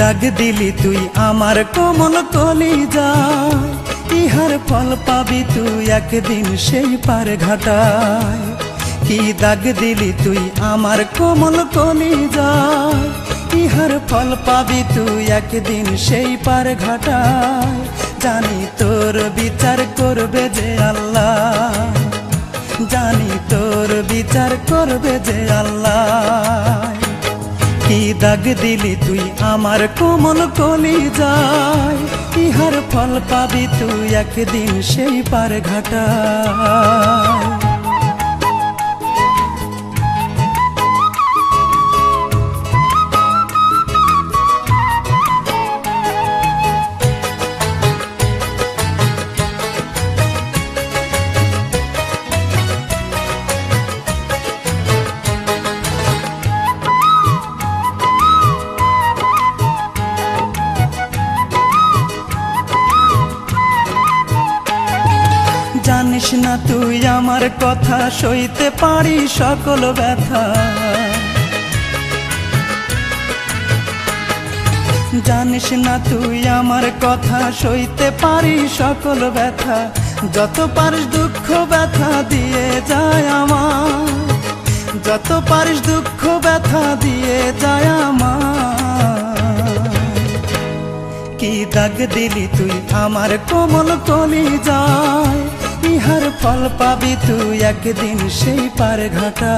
দাগ দিলি তুই আমার কোমল কলি যা ইহার ফল পাবি তুই একদিন সেই পার ঘাটায়। কি দাগ দিলি তুই আমার কোমল কলি যা ইহার ফল পাবি তুই একদিন সেই পার ঘাটায়। জানি তোর বিচার করবে যে আল্লাহ। জানি তোর বিচার করবে যে আল্লাহ। দাগ দিলি তুই, আমার কোমল কলি যায় ইহার ফল পাবি তুই, একদিন সেই পার ঘাটা জানিস না তুই আমার কথা সইতে পারি সকল ব্যথা? জানিস না তুই আমার কথা সইতে পারি সকল ব্যথা? যত পারিস দুঃখ ব্যথা দিয়ে যায় আমার। যত পারিস দুঃখ ব্যথা দিয়ে যায় আমার। কি দাগ দিলি তুই আমার কোমল কলি যায় ইহার ফল পাবি তুই একদিন সেই পার ঘাটা।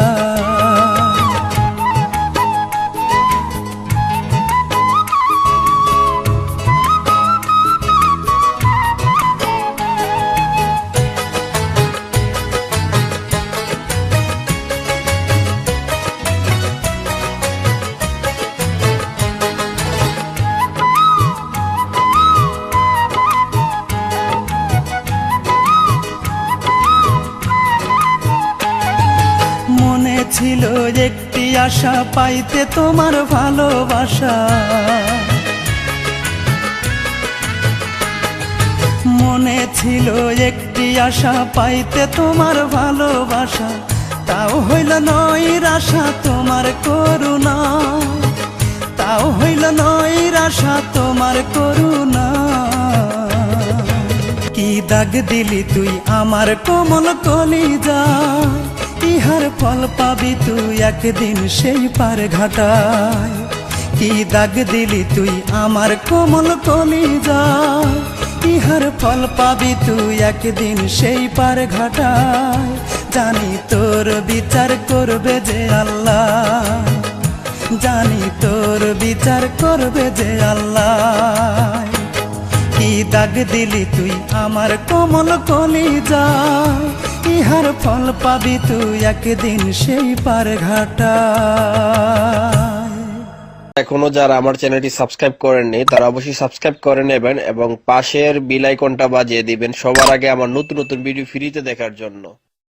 ছিল একটি আশা, পাইতে তোমার ভালোবাসা। মনে ছিল একটি আশা, পাইতে তোমার ভালোবাসা। তাও হইল নয় আশা, তোমার করুণা। তাও হইল নয় আশা, তোমার করুণা। কি দাগ দিলি তুই আমার কোমল কলি যা ইহার ফল পাবি তুই একদিন সেই পার ঘাটায়। কি দাগ দিলি তুই আমার কোমল কলি যা ইহার ফল পাবি তুই একদিন সেই পার ঘাটায়। জানি তোর বিচার করবে যে আল্লাহ। জানি তোর বিচার করবে যে আল্লাহ। কি দাগ দিলি তুই আমার কোমল কলি যা ইহার ফল পাবি, তুই একদিন সেই পার ঘাটা এখনও যারা আমার চ্যানেলটি সাবস্ক্রাইব করেননি, তারা অবশ্যই সাবস্ক্রাইব করে নেবেন এবং পাশের বিল আইকনটা বাজিয়ে দিবেন সবার আগে আমার নতুন নতুন ভিডিও ফ্রিতে দেখার জন্য।